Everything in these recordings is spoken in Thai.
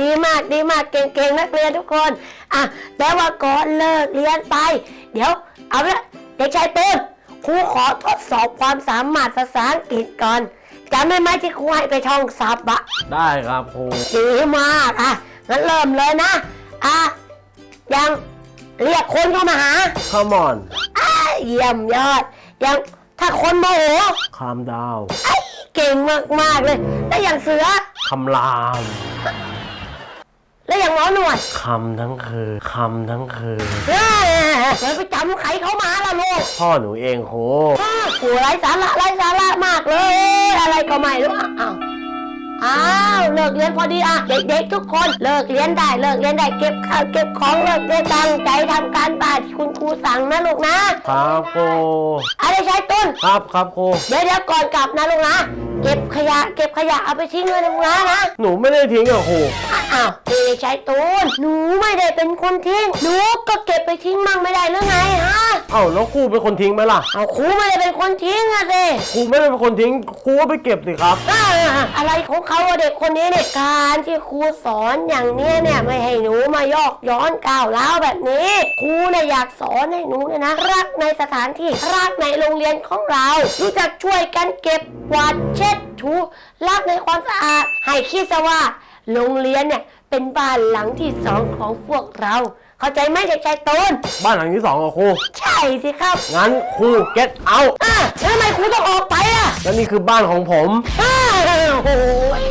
ดีมากดีมากเก่งๆนักเรียนทุกคนอะแต่ว่าก่อนเลิกเรียนไป เดี๋ยวเอาละเด็กชายตูนครูขอทดสอบความสามารถภาษาอังกฤษก่อนจำได้ไหมที่ครูให้ไปท่องศัพท์อะได้ครับครูดีมากอะงั้นเริ่มเลยนะอะยังเรียกคนเข้ามาหา Come on อะเยี่ยมยอดยังถ้าคนโมโห calm down ไอ้เก่งมากๆเลย แล้วอย่างเสือคำราม แล้วอย่างหมอหนวดคำทั้งคืนคำทั้งคืนเฮ้ยเดี๋ยวไปจำใครเขามาล่ะลูกพ่อหนูเองครูอ้าวโหไร้สาระไร้สาระมากเลย อะไรก็ไม่รู้อ้าวอ้าวเลิกเรียนพอดีอะเด็กๆทุกคนเลิกเรียนได้เลิกเรียนได้เก็บข้าวเก็บของเลิกเรียนตั้งใจทำการบ้านที่คุณครูสั่งนะลูกนะครับครูอะไรใช้ต้น ครับครับครู เดี๋ยวเดี๋ยวก่อนกลับนะลูกนะ เก็บขยะ เก็บขยะเอาไปทิ้งเลยนะลูกนะนะหนูไม่ได้ทิ้งอะครูอ้าวเด็กชายตูนหนูไม่ได้เป็นคนทิ้งหนูก็เก็บไปทิ้งมั่งไม่ได้หรือไงฮะ เอ้าแล้วครูเป็นคนทิ้งไหมล่ะเอาครูไม่ได้เป็นคนทิ้งอะสิครูไม่ได้เป็นคนทิ้งครูก็ไปเก็บสิครับอ่าอะไรของเขาอะเด็กคนนี้เนี่ยการที่ครูสอนอย่างเนี้ยเนี่ยไม่ให้หนูมายอกย้อนก้าวร้าวแบบนี้ครูเนี่ยอยากสอนให้หนูเนี่ยนะรักในสถานที่รักในโรงเรียนของเรา รู้จักช่วยกันเก็บกวาดเช็ดถูรักในความสะอาดให้คิดซะว่า โรงเรียนเนี่ยเป็นบ้านหลังที่สองของพวกเรา เข้าใจไหมเด็กชายตูนบ้านหลังที่สองอะครู ใช่สิครับงั้นครู get out อะแล้วทำไมครูต้องออกไปอะแล้วนี่คือบ้านของผม อ้าวโอ้ย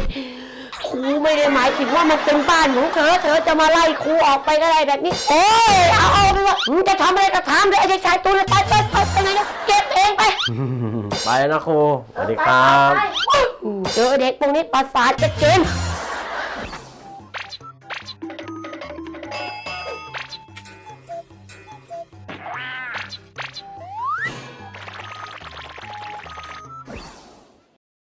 ครูไม่ได้หมายถึงว่ามันเป็นบ้านของเธอ เธอจะมาไล่ครูออกไปก็ได้แบบนี้ โอ้ยเอาเอาไปว่ามึงจะทำอะไรก็ทำเลยไอ้เด็กชายตัวเลยไปไปไปไปไหนนะเก็บเองไป ไปนะครู สวัสดีครับไปไปเจอเด็กพวกนี้ประสาทจะเกม